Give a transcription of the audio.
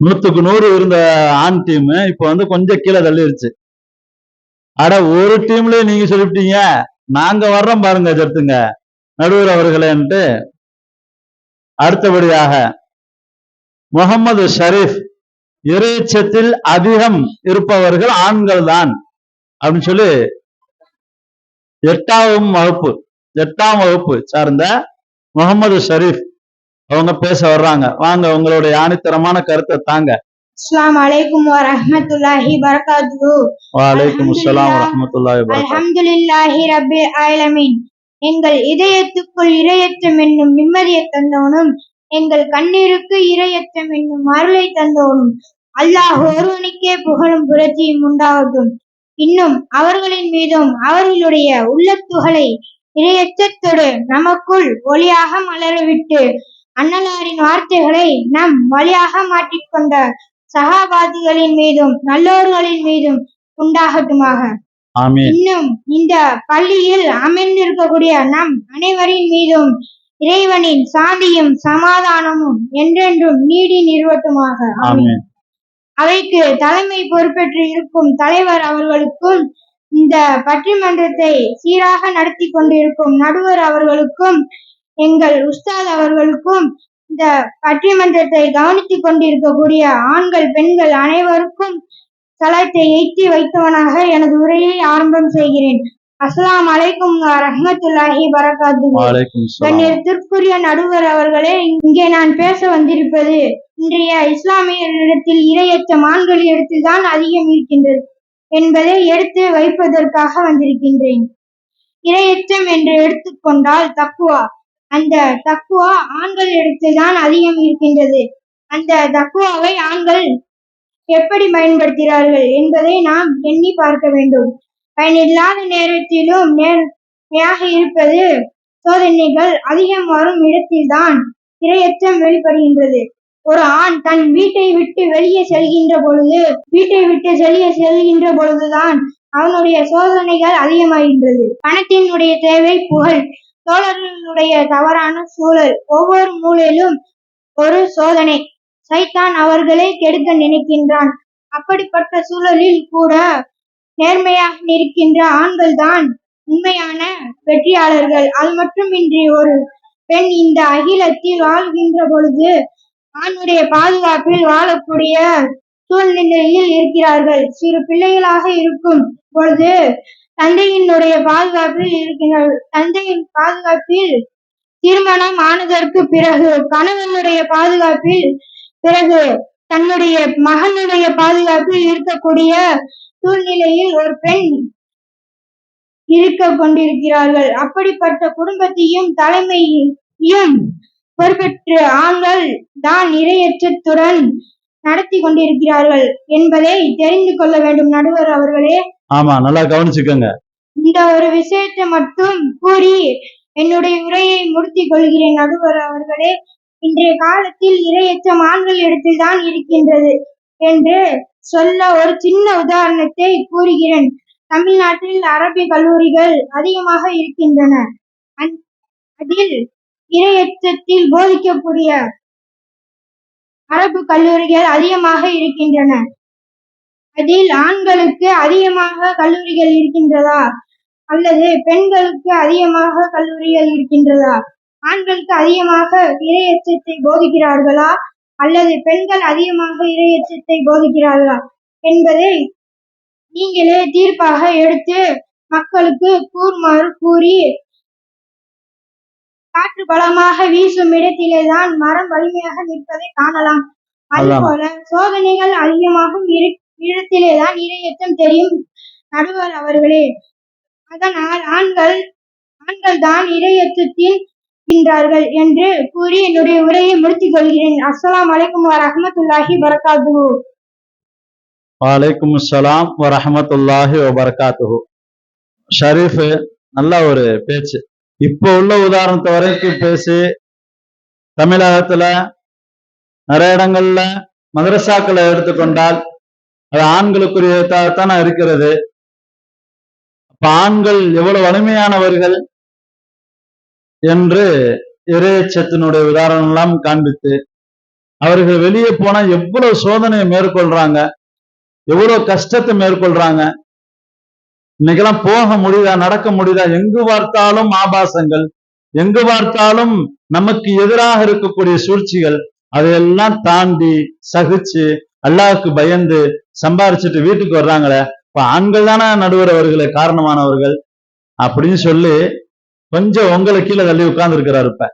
நூத்துக்கு நூறு இருந்த ஆண் டீம் இப்ப வந்து கொஞ்சம் கீழே தள்ளிருச்சு. அட ஒரு டீம்லயே நீங்க சொல்லிவிட்டீங்க. நாங்க வர்றோம் பாருங்க ஜத்துங்க நடுவர் அவர்களேன்ட்டு. அடுத்தபடியாக முகமது ஷரீஃப் இறைச்சத்தில் அதிகம் இருப்பவர்கள் ஆண்கள் தான் அப்படின்னு சொல்லி எட்டாம் வகுப்பு எட்டாம் வகுப்பு சார்ந்த முகமது ஷரீஃப் அவங்க பேச வர்றாங்க. வாங்க உங்களுடைய ஆணித்தரமான கருத்தை தாங்க. அஸ்ஸலாமு அலைக்கும் வரஹ்மத்துல்லாஹி பரகாத்துஹு வலைக்கும் அஸ்ஸலாம் வரஹ்மத்துல்லாஹி அல்ஹம்துலில்லாஹி ரப்பில் ஆலமீன். எங்கள் இதயத்துக்குள் இரையச்சம் என்னும் நிம்மதியை தந்தவனும் எங்கள் கண்ணீருக்கு இரையச்சம் என்னும் அருளை தந்தவனும் அல்லாஹ் ஒருவனுக்கே புகழும் புரட்சியும் உண்டாகட்டும். இன்னும் அவர்களின் மீதும் அவர்களுடைய உள்ளத்துகளை இரையச்சத்தோடு நமக்குள் ஒளியாக மலரவிட்டு அன்னலாரின் வார்த்தைகளை நம் வழியாக மாற்றிக்கொண்ட சகாபாதிகளின் மீதும் நல்லோர்களின் மீதும் உண்டாகட்டுமாக. இன்னும் இந்த பள்ளியில் அமர்ந்திருக்கக்கூடிய நம் அனைவரின் மீதும் இறைவனின் சாந்தியும் சமாதானமும் என்றென்றும் நீடி நிறுவட்டுமாக. அவைக்கு தலைமை பொறுப்பேற்று இருக்கும் தலைவர் அவர்களுக்கும் இந்த பட்டிமன்றத்தை சீராக நடத்தி கொண்டிருக்கும் நடுவர் அவர்களுக்கும் எங்கள் உஸ்தாத் அவர்களுக்கும் இந்த பட்டிமன்றத்தை கவனித்துக் கொண்டிருக்கக்கூடிய ஆண்கள் பெண்கள் அனைவருக்கும் சலாத்தை எய்தி வைத்தவனாக எனது உரையை ஆரம்பம் செய்கிறேன். அஸ்ஸலாமு அலைக்கும் ரஹ்மத்துல்லாஹி அஸ்ஸலாம் கண்ணியத்திற்குரிய நடுவர் அவர்களே இங்கே நான் பேச வந்திருப்பது இன்றைய இஸ்லாமியர்களிடத்தில் இரையச்சம் ஆண்களிடத்தில் தான் அதிகம் இருக்கின்றது என்பதை எடுத்து வைப்பதற்காக வந்திருக்கின்றேன். இரையச்சம் என்று எடுத்துக்கொண்டால் தக்குவா. அந்த தக்குவா ஆண்கள் தான் அதிகம் இருக்கின்றது. அந்த தக்குவாவை ஆண்கள் எப்படி பயன்படுத்துகிறார்கள் என்பதை நாம் எண்ணி பார்க்க வேண்டும். பயனில்லாத நேரத்திலும் நேர்மையாக இருப்பது சோதனைகள் அதிகம் வரும் இடத்தில்தான் இரையச்சம் வெளிப்படுகின்றது. ஒரு ஆண் தன் வீட்டை விட்டு வெளியே செல்கின்ற பொழுது வீட்டை விட்டு வெளியே செல்கின்ற பொழுதுதான் அவனுடைய சோதனைகள் அதிகமாகின்றது. பணத்தினுடைய தேவை புகழ். தோழர்களுடைய தவறான சூழல். ஒவ்வொரு மூலையிலும் ஒரு சோதனை. சைத்தான் அவர்களை கெடுக்க நினைக்கின்றான். அப்படிப்பட்ட சூழலில் கூட நேர்மையாக நிற்கின்ற ஆண்கள் தான் உண்மையான வெற்றியாளர்கள். அது மட்டுமின்றி ஒரு பெண் இந்த அகிலத்தில் வாழ்கின்ற பொழுது ஆணுடைய பாதுகாப்பில் வாழக்கூடிய சூழ்நிலையில் இருக்கிறார்கள். சிறு பிள்ளைகளாக இருக்கும் பொழுது தந்தையினுடைய பாதுகாப்பில் இருக்கின்றார்கள் தந்தையின் பாதுகாப்பில் திருமணம் ஆனதற்கு பிறகு கணவனுடைய பாதுகாப்பில் பிறகு தன்னுடைய மகனுடைய பாதுகாப்பில் இருக்கக்கூடிய சூழ்நிலையில் ஒரு பெண் இருக்க கொண்டிருக்கிறார்கள். அப்படிப்பட்ட குடும்பத்தையும் தலைமையையும் பொறுப்பேற்று ஆண்கள் தான் இரையற்றத்துடன் நடத்தி கொண்டிருக்கிறார்கள் என்பதை தெரிந்து கொள்ள வேண்டும். நடுவர் அவர்களே ஆமா நல்லா கவனிச்சுக்கோங்க. இந்த ஒரு விஷயத்தை மட்டும் கூறி என்னுடைய உரையை முடித்துக் கொள்கிறேன் நடுவர் அவர்களே. இன்றைய காலத்தில் இரையச்சம் ஆண்கள் இடத்தில் தான் இருக்கின்றது என்று சொல்ல ஒரு சின்ன உதாரணத்தை கூறுகிறேன். தமிழ்நாட்டில் அரபி கல்லூரிகள் அதிகமாக இருக்கின்றன. அந்- அதில் இரையச்சத்தில் போதிக்கக்கூடிய அரபு கல்லூரிகள் அதிகமாக இருக்கின்றன. அதில் ஆண்களுக்கு அதிகமாக கல்லூரிகள் இருக்கின்றதா? அல்லது பெண்களுக்கு அதிகமாக கல்லூரிகள் இருக்கின்றதா? ஆண்களுக்கு அதிகமாக இரையச்சத்தை போதிக்கிறார்களா? அல்லது பெண்கள் அதிகமாக இரையச்சத்தை போதிக்கிறார்களா? என்பதை நீங்களே தீர்ப்பாக எடுத்து மக்களுக்கு கூறுமாறு கூறி காற்று பலமாக வீசும் இடத்திலேதான் மரம் வலிமையாக நிற்பதை காணலாம். அதுபோல சோதனைகள் அதிகமாகும் இரு- ஈழத்திலேதான் இரையச்சம் தெரியும். நடுவர் அவர்களே அதனால் ஆண்கள் ஆண்கள் தான் இரையச்சத்தில் இருக்கின்றார்கள் என்று கூறி என்னுடைய உரையை முடித்துக் கொள்கிறேன். அஸ்லாம் அலைக்கும் வரமத்துல்லாஹி வரகாத்துஹு வலைக்கும் அஸ்லாம் வரமத்துல்லாஹி வரகாத்து ஷரீஃப் நல்ல ஒரு பேச்சு. இப்போ உள்ள உதாரணத்தை வரைக்கும் பேசி தமிழகத்துல நிறைய இடங்கள்ல மதரசாக்களை எடுத்துக்கொண்டால் அது ஆண்களுக்குரியதான இருக்கிறது. அப்ப ஆண்கள் எவ்வளவு வலிமையானவர்கள் என்று இறையச்சத்தினுடைய உதாரணம் எல்லாம் காண்பித்து அவர்கள் வெளியே போனா எவ்வளவு சோதனையை மேற்கொள்றாங்க எவ்வளவு கஷ்டத்தை மேற்கொள்றாங்க. இன்னைக்கெல்லாம் போக முடியுதா நடக்க முடியுதா எங்கு பார்த்தாலும் ஆபாசங்கள் எங்கு பார்த்தாலும் நமக்கு எதிராக இருக்கக்கூடிய சூழ்ச்சிகள் அதையெல்லாம் தாண்டி சகிச்சு அல்லாஹுக்கு பயந்து சம்பாரிச்சுட்டு வீட்டுக்கு வர்றாங்களே இப்ப ஆண்கள் தானே நடுவர் அவர்களே காரணமானவர்கள் அப்படின்னு சொல்லி கொஞ்சம் உங்களை கீழே தள்ளி உட்கார்ந்து இருக்கிறாரு இப்ப.